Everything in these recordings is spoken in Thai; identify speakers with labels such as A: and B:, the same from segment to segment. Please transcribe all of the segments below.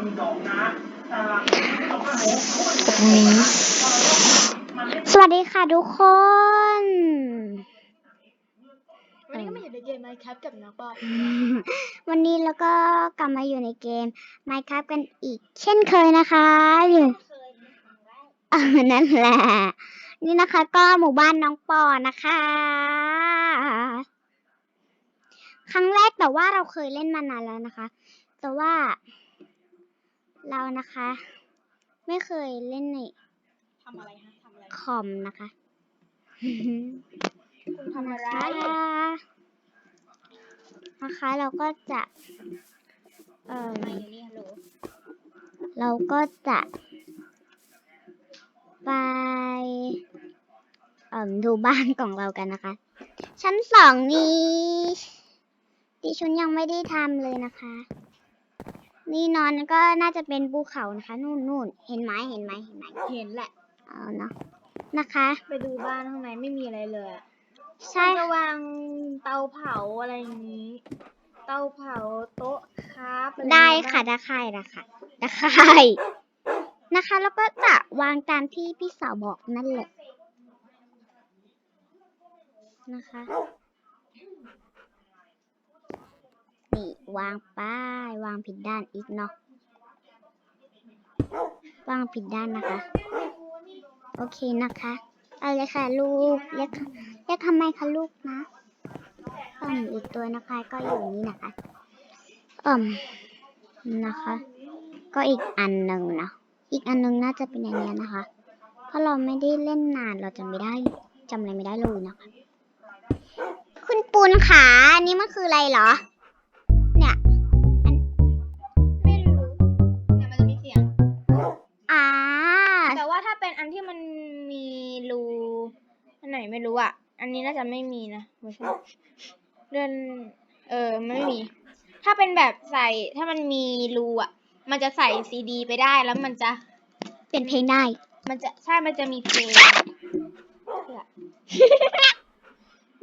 A: ตรงนี้ สวัสดีค่ะทุกคน
B: วันนี้ก็มาอยู่ในเกม Minecraft กับน้องปอ
A: วันนี้เราก็กลับมาอยู่ในเกม Minecraft กันอีก เช่นเคยนะคะอยู่เออนั่นแหละ นี่นะคะก็หมู่บ้านน้องปอนะคะ ครั้งแรกแต่ว่าเราเคยเล่นมานานแล้วนะคะ แต่ว่า เรานะคะ ไม่เคยเล่นใน
B: ทำอะไรฮะทำอะไร
A: คอมนะคะ
B: คุณทำอะไร
A: นะคะนะคะเราก็จะเออ
B: ไม่อยู่นี่ฮัลโหล
A: เราก็จะไปเอ่มดูบ้านของเรากันนะคะ ชั้นสองนี้ดิฉันยังไม่ได้ทำเลยนะคะ นี่นอนก็น่าจะเป็นภูเขานะคะนู่นนู่นเห็นไหมเห็นไหมเห็นไหม
B: เห็นแหละ
A: เอาเนาะนะคะ
B: ไปดูบ้านข้างในไม่มีอะไรเลยอะ
A: ใช่
B: จะวางเตาเผาอะไรอย่างนี้ เตาเผาโต๊ะคราฟอะไร
A: ได้
B: อย่างเงี้ย
A: ค่ะได้ค่ะได้ค่ะได้ค่ะนะคะ แล้วก็จะวางตามที่พี่สาวบอกนั่นแหละนะคะ นี่ วางป้ายวางผิดด้านอีกเนาะวางผิดด้านนะคะ โอเคนะคะเอาเลยค่ะลูกเรียกเรียกทำไมคะลูกนะอืมอีกตัวนะคะ ก็อยู่นี่นะคะอืมนะคะ ก็อีกอันหนึ่งนะอีกอันหนึ่งน่าจะเป็นอันเนี้ยนะคะ เพราะเราไม่ได้เล่นนานเราจะไม่ได้จำอะไรไม่ได้เลยนะคะ คุณปูนขาอันนี้มันคืออะไรเหรอ
B: มันมีรูอันไหนไม่รู้อะ อันนี้น่าจะไม่มีนะไม่ใช่เดินเออมันไม่มี ถ้าเป็นแบบใส่ถ้ามันมีรูอะ มันจะใส่ซีดี ไปได้แล้วมันจะ
A: เป็นเพลงได้
B: มันจะใช่ มันจะมีเพลง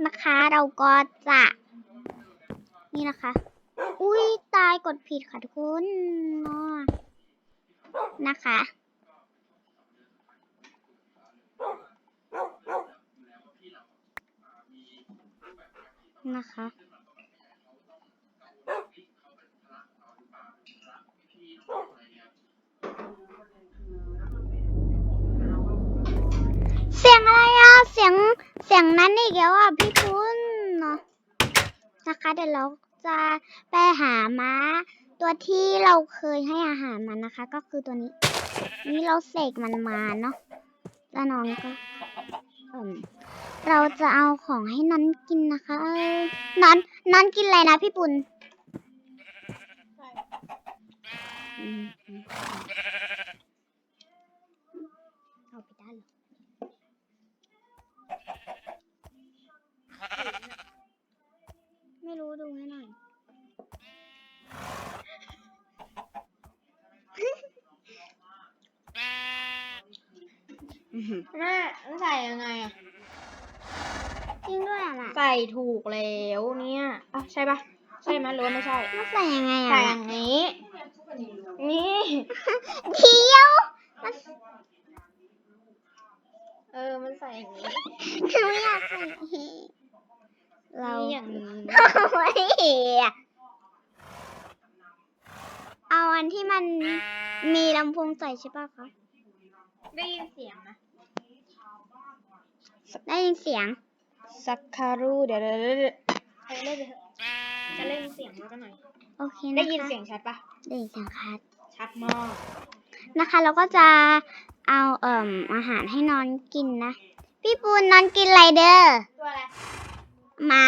A: นะคะเราก็จะนี่นะคะ อุ้ยตายกดผิดค่ะทุกคนเนาะนะคะ นะคะ เสียงอะไรอะ เสียง เสียงนั้นอีกแล้วอะพี่คุณเนาะนะคะ เดี๋ยวเราจะไปหาม้า ตัวที่เราเคยให้อาหารมันนะคะ ก็คือตัวนี้ นี่เราเสกมันมาเนาะแล้วน้องก็ เอิ่มเราจะเอาของให้นอนกินนะคะเอ้ยนอนนอนกินอะไรนะพี่ปุณอืมอืมเอาไปได้เหรอไม่รู้ดูให้หน่อย
B: แม่มันใส่ยังไงอะ
A: จริงด้วยอะน่ะ
B: ใส่ถูกแล้วเนี่ยอะใช่ปะใช่ไหมยหรือว่าไม่ใช่
A: มันใส่ยังไง
B: ใส่
A: อะ
B: อย่างนี้ นี่
A: เดียวมัน
B: เออ มันใส่อย่างนี้
A: คือไม่อยากใส่เรา
B: นี่อย่างนี้
A: ไม่อะเอาอันที่มันมีลำโพงใส่ใช่ปะคะ
B: ได้ยินเสียงนะ
A: ได้ยินเสียง
B: สักคารูเดี๋ยวเดี๋ยวเดี๋ยวเดี๋ยวเออเล่นไปเถอะจะเล่นเสียงแล้วกันหน่อย
A: โอเคนะคะ
B: ได้ยินเสียงชัดปะ
A: ได้ยินเสียงคัด
B: ชัดมาก
A: นะคะเราก็จะเอาเอ่มอาหารให้นอนกินนะ พี่ปูนนอนกินอะไรเด้อ
B: ตัวอะไร
A: ม้า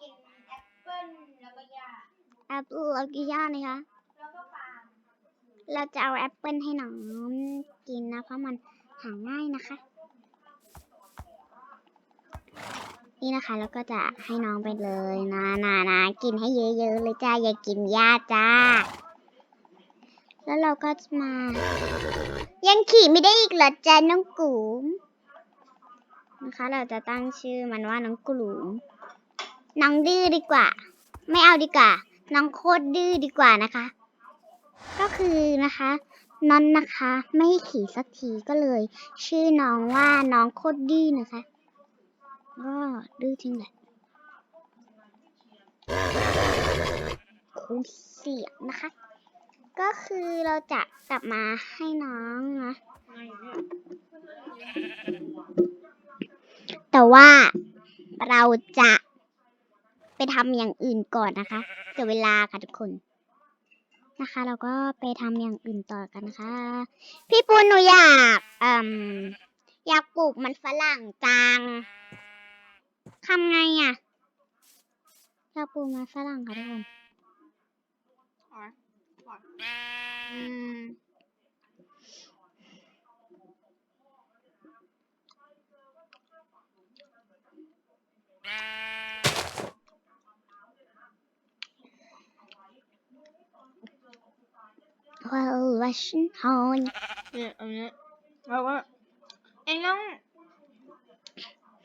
B: กินแอปเปิ้ลแล้วก็หญ้า
A: แอปเปิลเอากี่ย่างนะคะ
B: แล้วก็ปลา
A: เราจะเอาแอปเปิลให้น้องกินนะ เพราะมันหาง่ายนะคะ นี่นะคะ แล้วก็จะให้น้องไปเลยนะนะนะกินให้เยอะๆเลยจ้าอย่ากินหญ้าจ้า แล้วเราก็มา ยังขี่ไม่ได้อีกเหรอจ้าน้องกูมนะคะ เราจะตั้งชื่อมันว่าน้องกลุ่มน้องดื้อดีกว่า ไม่เอาดีกว่า น้องโคตรดื้อดีกว่านะคะ ก็คือนะคะนอนนะคะ ไม่ขี่สักทีก็เลย ชื่อน้องว่าน้องโคตรดื้อนะคะ ก็ดื้อจริงแหละคูณเสียงนะคะ ก็คือเราจะกลับมาให้น้องนะ แต่ว่าเราจะไปทำอย่างอื่นก่อนนะคะเดี๋ยวเวลาค่ะทุกคนนะคะ เราก็ไปทำอย่างอื่นต่อกันนะคะ พี่ปูนหนูอยากอืมอยากปลูกมันฝรั่งจัง ทำไงอะอยากปลูกมันฝรั่งค่ะทุกคน
B: อืม
A: ว้าววัชฮอน
B: เนี่ยอันเนี้ยเราก็เองต้อง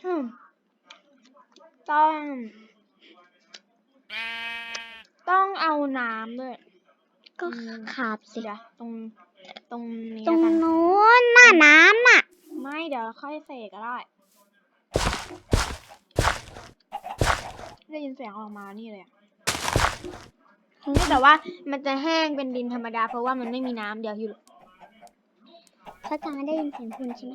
B: อืม ต้อง ต้องเอาน้ำด้วย
A: ก็ขาบสิ
B: เดี๋ยวตรงตรงนี้
A: ตรง
B: กัน
A: นู้นน่ะน้ำน่ะ
B: ไม่เดี๋ยวค่อยเสกก็ได้ได้ยินเสียงออกมานี่เลยอะแต่ว่ามันจะแห้งเป็นดินธรรมดา เพราะว่ามันไม่มีน้ำเดี๋ยวอยู่
A: เขาจะไม่ได้ยินเสียงคุณใช่ไหม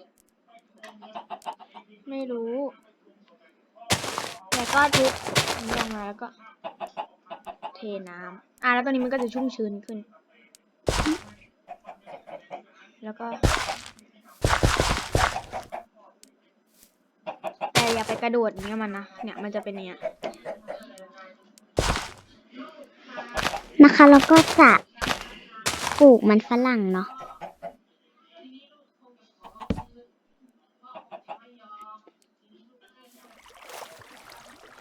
B: ไม่รู้แล้ว ก็ทุบอันลงมาแล้วก็ เทน้ำอะแล้วตอนนี้มันก็จะชุ่มชื้นขึ้น แล้วก็ แต่อย่าไปกระโดดเงี้ยมันนะ เนี่ยมันจะเป็นเงี้ย
A: นะคะแล้วก็จะปลูกมันฝรั่งเนาะ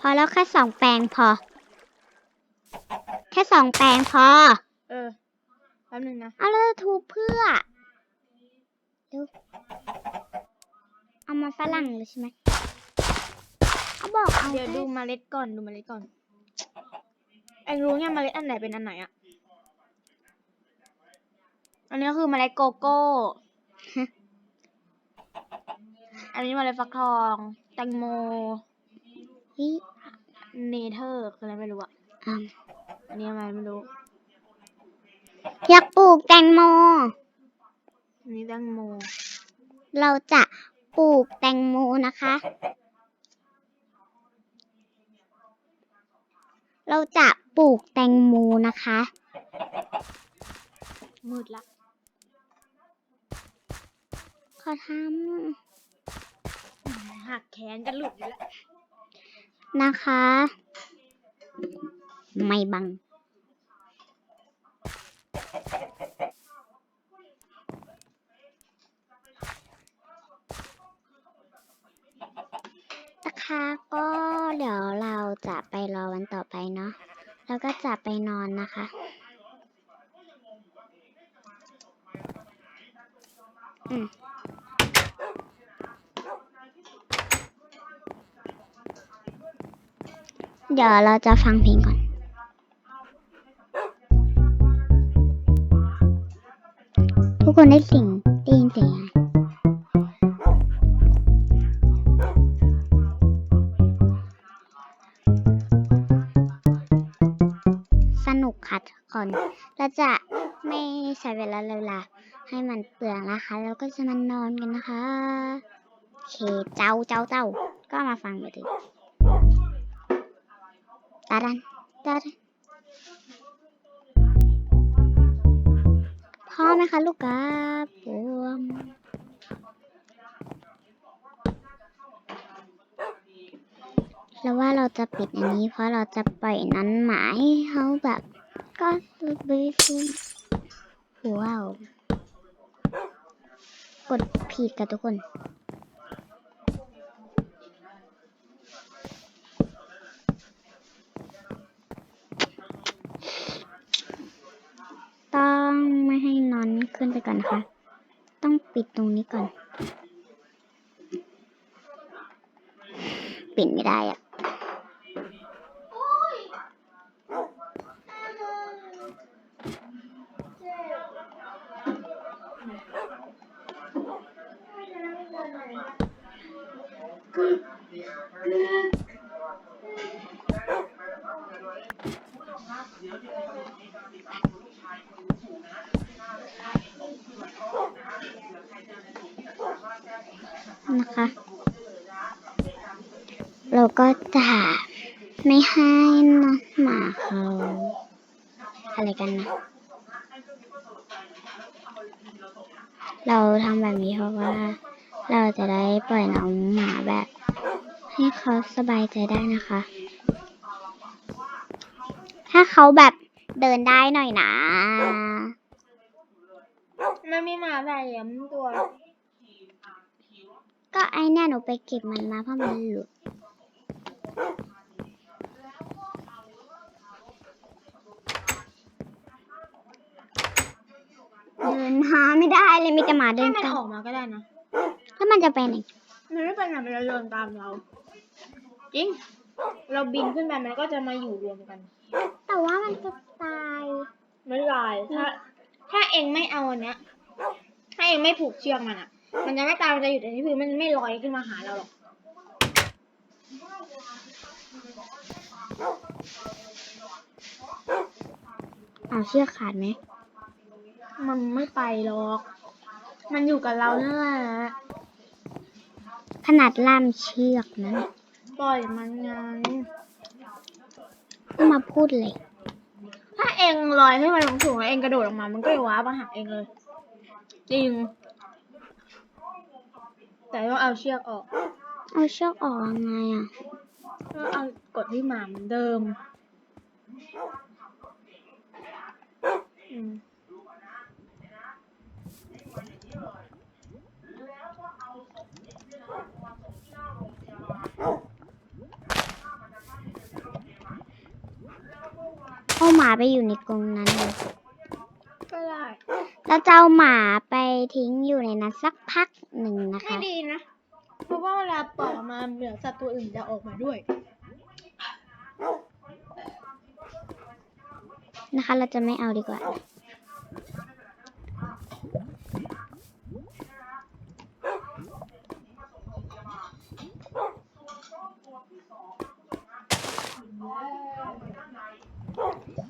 A: พอแล้วแค่สองแปลงพอ แค่สองแปลงพอ
B: เออแป๊บนึงนะ
A: เอาแล้วจะทูบเพื่อดูเอามันฝรั่งเลยใช่ไหมเขาบอกเอา
B: เดี๋ยว
A: แค่
B: ดูเมล็ดก่อนดูเมล็ดก่อนเอ็งรู้เนี่ยเมล็ดอันไหนเป็นอันไหนอะอันนี้คือเมล็ดโกโก้ อันนี้เมล็ดฟักทอง แตงโม
A: เฮ้ย
B: เนเธอร์คืออะไรไม่รู้อะ
A: อะ
B: อันนี้อะไรไม่รู้
A: อยากปลูกแตงโม
B: อันนี้แตงโม
A: เราจะปลูกแตงโมนะคะ เราจะปลูกแตงโมนะคะ
B: มืดละ
A: ขอท
B: หักแขนจะหลุดอยู่แล้วำ
A: นะคะ ไม่บัง นะคะก็เดี๋ยวเราจะไปรอวันต่อไปเนาะ แล้วก็จะไปนอนนะคะอืม เดี๋ยวเราจะฟังเพลงก่อน ทุกคนได้สิ่งได้ยินเสียงไหมสนุกค่ะทุกคนเราจะไม่ใช้เวลาเวลา ให้มันเปลืองนะคะ แล้วก็จะมานอนกันนะคะ โอเค เจ้าเจ้าเจ้าก็มาฟังไปดิ ตันตันพ่อไหมคะลูกกาบวมแล้วว่าเราจะปิดอันนี้ เพราะเราจะปล่อยนั้นหมายให้เขาแบบก็ไปซุ่มว้าว กดผิดกับทุกคน ต้องไม่ให้นอนขึ้นไปก่อนนะคะ ต้องปิดตรงนี้ก่อน ปิดไม่ได้อะเเราก็จะไม่ให้นะหมาเขาอะไรกันนะ เราทำแบบนี้เพราะว่า เราจะได้ปล่อยน้องหมาแบบ ให้เขาสบายใจได้นะคะ ถ้าเขาแบบเดินได้หน่อยนะ
B: มันมีหมาใส่เหลี่ยมตัว
A: ก็ไอเนี่ยหนูไปเก็บมันมาเพราะมันหลุด เดินหาไม่ได้เลยมีแต่หมาเดิ
B: ให้
A: น
B: มัน
A: ตา
B: อ
A: ม
B: อกมาก็ได้นะ
A: แล้วมันจะไปไหน
B: มันไม่เป็นไรมันจะเดินตามเรา จริง เราบินขึ้นไปมันก็จะมาอยู่รวมกัน
A: แต่ว่ามันจะตาย
B: ไม่ลายถ้า ถ้าเองไม่เอาอันเนี้ย ถ้าเองไม่ผูกเชือกมันอะ มันจะไม่ตายมันจะอยู่แต่ที่พื้นมันไม่ลอยขึ้นมาหาเราหรอก
A: เอาเชือกขาดไหม
B: มันไม่ไปหรอก มันอยู่กับเรานั่นแหละ
A: ขนาดล่ามเชือกนั้น
B: ปล่อยมันไง
A: ก็มาพูดเลย
B: ถ้าเองลอยขึ้นมาสูงๆแล้วเองกระโดดออกมา มันก็จะว้ามาหาเองเลย จริง แต่ต้องเอาเชือกออก
A: เอาเชือกออกยังไงอะ
B: ก็เอากดที่หมาเหมือนเดิมอืม
A: เอาหมาไปอยู่ในกรงนั้นเลย
B: ก็ได้
A: แล้วจะเอาหมาไปทิ้งอยู่ในนั้นสักพักหนึ่งนะ
B: ไม่
A: คะ
B: ดีนะเพ ราะว่าเวลาป่อกมาเหลือสัตว์ตัวอื่นจะออกมาด้วย
A: นะคะ เราจะไม่เอาดีกว่า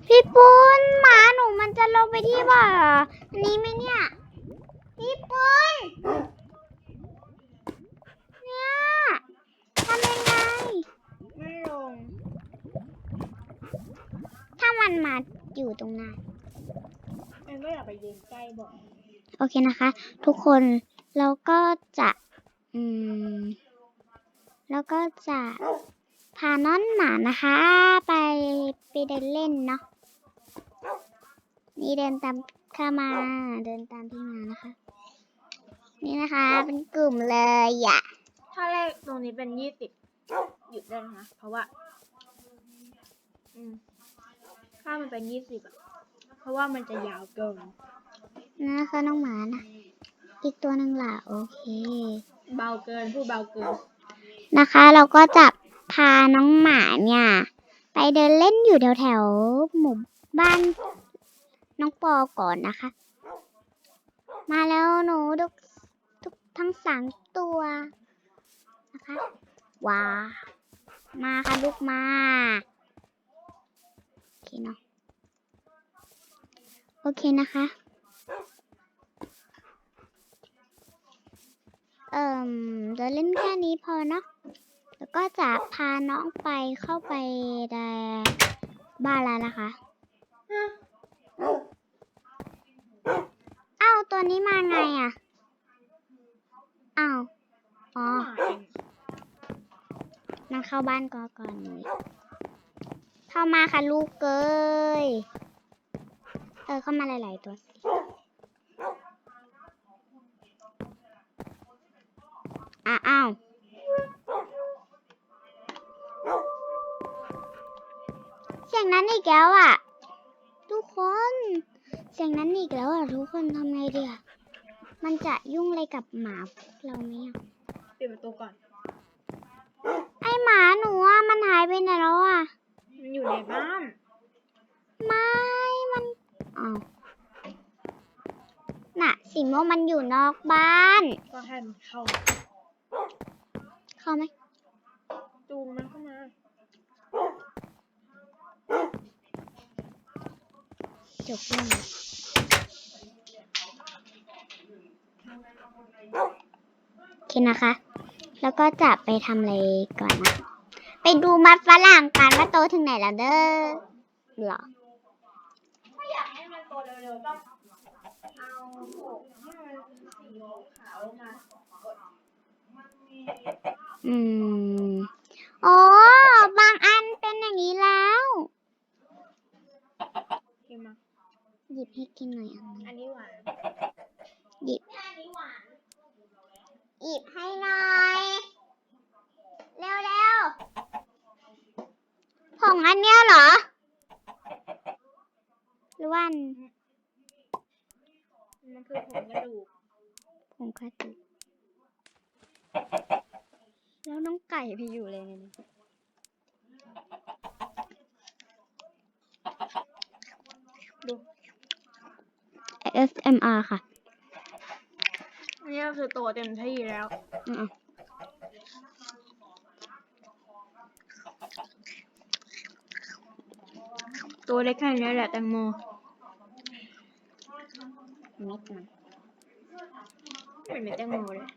A: พี่ปุ้นหมาหนูมันจะลงไปที่บ่อนี้ไหมเนี่ย พี่ปุ้นเนี่ยทำยังไง
B: ไม่ลง
A: ถ้ามันมาอยู่ตรงนั้น
B: เองก็อย่าไปยืนใกล้บ่อย
A: โอเคนะคะ ทุกคนเราก็จะอืมแล้วก็จะพาน้องหมานะคะ ไปไปเดินเล่นเนาะนี่เดินตามข้ามาเดินตามพี่มานะคะ นี่นะคะเป็นกลุ่มเลยอะ
B: ถ้าเลขตรงนี้เป็นยี่สิบหยุดได้แล้วนะเพราะว่าอืมถ้ามันเป็นยี่สิบอะเพราะว่ามันจะยาวเกิน
A: นะคะน้องหมานะ อีกตัวหนึ่งล่ะ โอเค
B: เบาเกิน พูดเบาเกิน
A: นะคะ เราก็จะพาน้องหมาเนี่ย ไปเดินเล่นอยู่แถวแถวๆหมู่บ้านน้องปอก่อนนะคะ มาแล้วหนูทุกทุกทั้งสามตัวนะคะว้ามาค่ะลูกมา โอเคเนาะโอเคนะคะ เอ่มเดินเล่นแค่นี้พอเนาะแล้วก็จะพาน้องไปเข้าไปในบ้านแล้วนะคะอ้าวตัวนี้มาไงอะอ้าวอ๋อมันเข้าบ้านก่อนก่อนเข้ามาค่ะลูกเกยเออเข้ามาหลาย ๆ ตัวสิ อีกแล้วอะ ทุกคน เสียงนั้นอีกแล้วอะทุกคนทำไงดีอะมันจะยุ่งอะไรกับหมาพวกเราไหมอะ
B: ปิดประตูก่อน
A: ไอหมาหนูอะมันหายไปไหนแล้วอะ
B: มันอยู่ในบ้าน
A: ไม่ มันอ้าวน่ะ สีม่วงมันอยู่นอกบ้าน
B: ก็ให้มันเข้า
A: เข้าไหม
B: จูงมันเข้ามา
A: จบเรื่องแล้วโอเคนะคะ แล้วก็จะไปทำอะไรก่อนนะ ไปดูมัดฝรั่งกันว่าโตถึงไหนแล้วเด้อเหรอ
B: ถ้าอยากให้มันโตเร็วๆต้องเอาผงให้มันสีขาวมา
A: อืมอ๋อ บางอันเป็นอย่างนี้แล้ว
B: กินมา
A: หยิบให้กินหน่อยอัน
B: อัน
A: นี้
B: นี้หวาน
A: หยิบ
B: อันนี้หวาน
A: หยิบให้หน่อย เร็วเร็วๆผงอันเนี้ยเหรอ หรือว่าอัน
B: มันคือผงกระดูก
A: ผงกระดูกแล้วน้องไก่ไปอยู่เลยเนี่ย
B: ดู
A: ASMR ค่ะ
B: อันนี้ก็คือโตเต็มที่แล้ว
A: อืม
B: ตัวเล็กแค่นี้แหละแตงโม
A: เม็ดมัน
B: ไม่เหมือนแตงโมเลย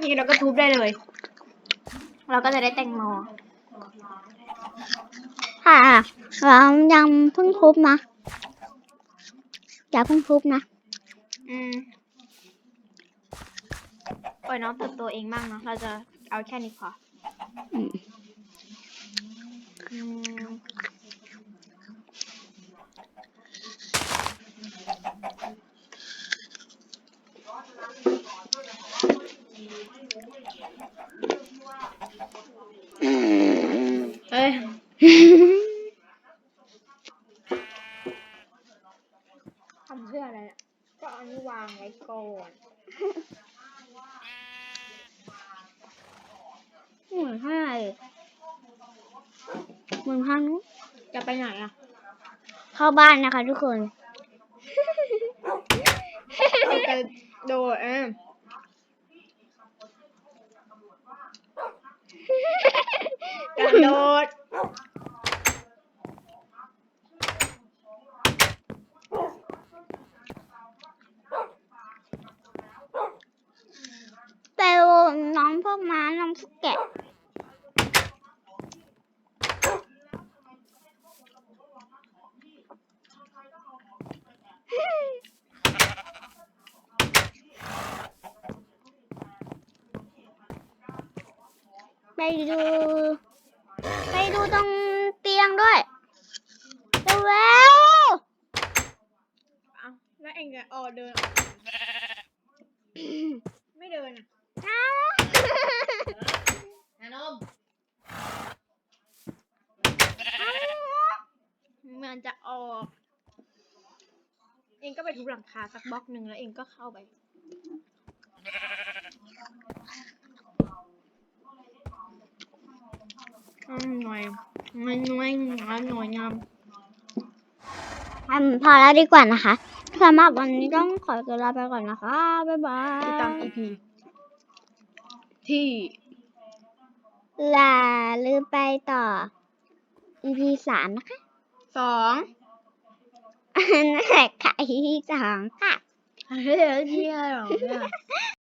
B: นี่เราก็ทุบได้เลย เราก็จะได้แตงโม
A: ค่ะเรายังเพิ่งทุบนะอย่าเพิ่งทุบนะ
B: อืมปล่อยน้องเติบโตเองบ้างเนอะเราจะเอาแค่นี้พออืม เอ้ยทำเพื่ออะไรอะก็เอานี่วางไว้ก่อน
A: เหมือนข้างในเหมือนข้างนู้น
B: จะไปไหนอะ
A: เข้าบ้านนะคะทุกคน
B: เราจะโดดเออ กระโดด
A: ไปดูน้องพวกม้าน้องพวกแกะ ไปดู ไปดูตรงเตียงด้วยเร็ว
B: เอาแล้วเองจะออเดินออกไม่เดินอะ
A: ๆอ้าว
B: นานมมันจะออก เองก็ไปทุบหลังคาสักบล็อกหนึ่งแล้วเองก็เข้าไป อืม หน่อยหน่อยหน่อยหน่อยหน่อยงาม
A: ทำพอแล้วดีกว่านะคะสำหรับวันนี้ต้องขอตัวลาไปก่อนนะคะ บ๊ายบาย
B: ติดตาม EP ที่
A: ลาลืมไปต่อ EP สามนะคะ
B: สอง
A: นั่นแหละค่ะ EP สองค่ะ
B: เฮ้ยเที่ยวเนี่ย